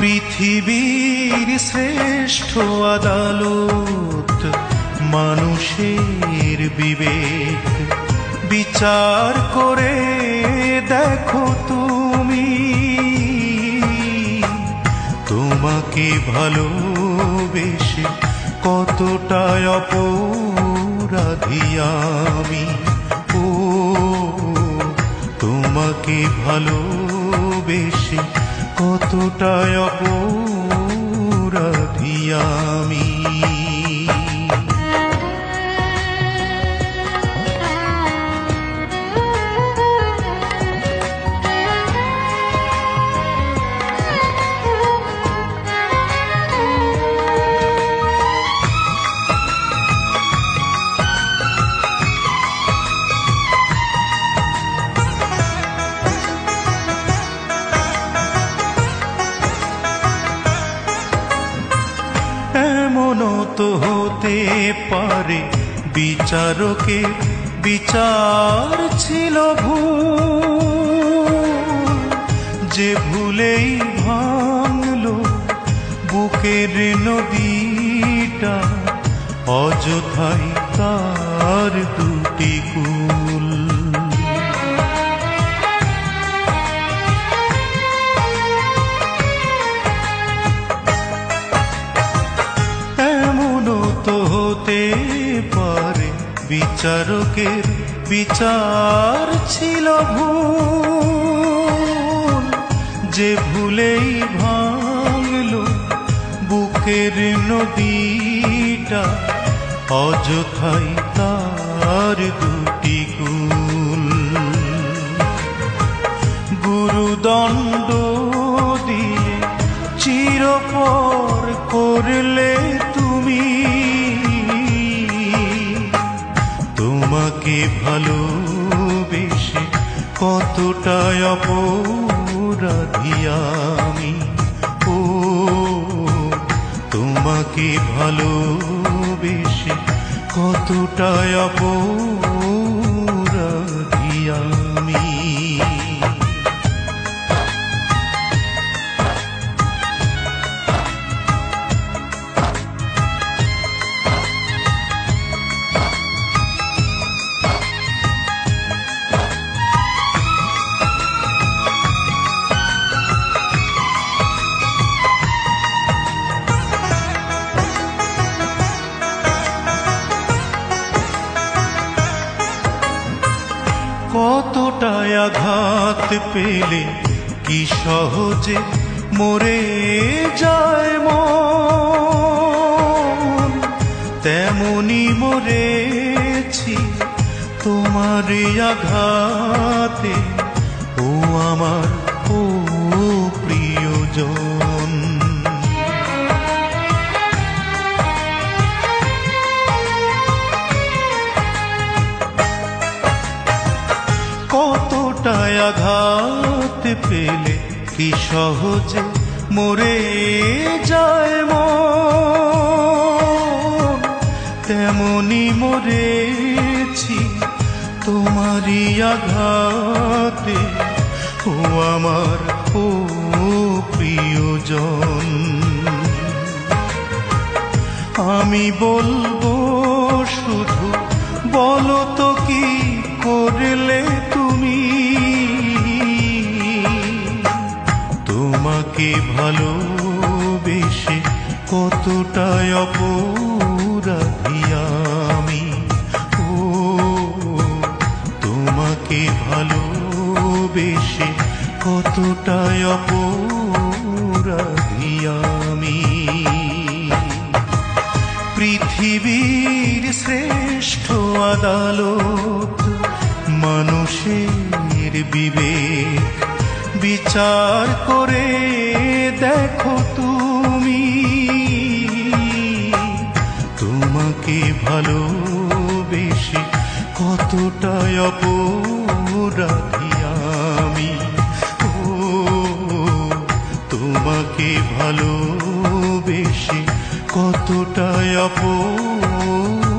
পৃথিবীর শ্রেষ্ঠ আদালত, মানুষের বিবেক। বিচার করে দেখো তুমি। তোমাকে ভালোবেসে কতটা অপরাধী আমি। ও, তোমাকে ভালোবেসে কতটা অপরাধী আমি এমনও হতে পারে। বিচারকে বিচার ছিল ভুল। যে ভুলেই ভাঙলো বুকের নদীটা, অযথাই তার দুটি কুল। বিচারকের বিচার ছিল ভুল। যে ভুলেই ভাঙল বুকের নদীটা, অযথাই তার দুটি কুল। গুরুদণ্ড দিয়ে চিরপর করলে তোমাকে ভালোবেসে কতটা অপরাধী আমি। ও তোমাকে ভালোবেসে কতটা অপরাধী কতটা আঘাত পেলে? কি সহজে মরে যায় মন? তেমনি মরেছি তোমার আঘাতে। ও আমার আঘাত পেলে কি সহজে মরে যায় মন? তেমনি মরেছি তোমারই আঘাতে। ও আমার, ও প্রিয়জন। আমি বলব শুধু বলো তো কি তোমাকে ভালোবেসে কতটা অপরাধী আমি। ও, তোমাকে ভালোবেসে কতটা অপরাধী আমি। পৃথিবীর শ্রেষ্ঠ আদালত মানুষের বিবেক বিচার করে দেখো তুমি। তোমাকে ভালো বেশি কতটা অপরাধী আমি। ও, তোমাকে ভালো বেশি কতটা অপরাধী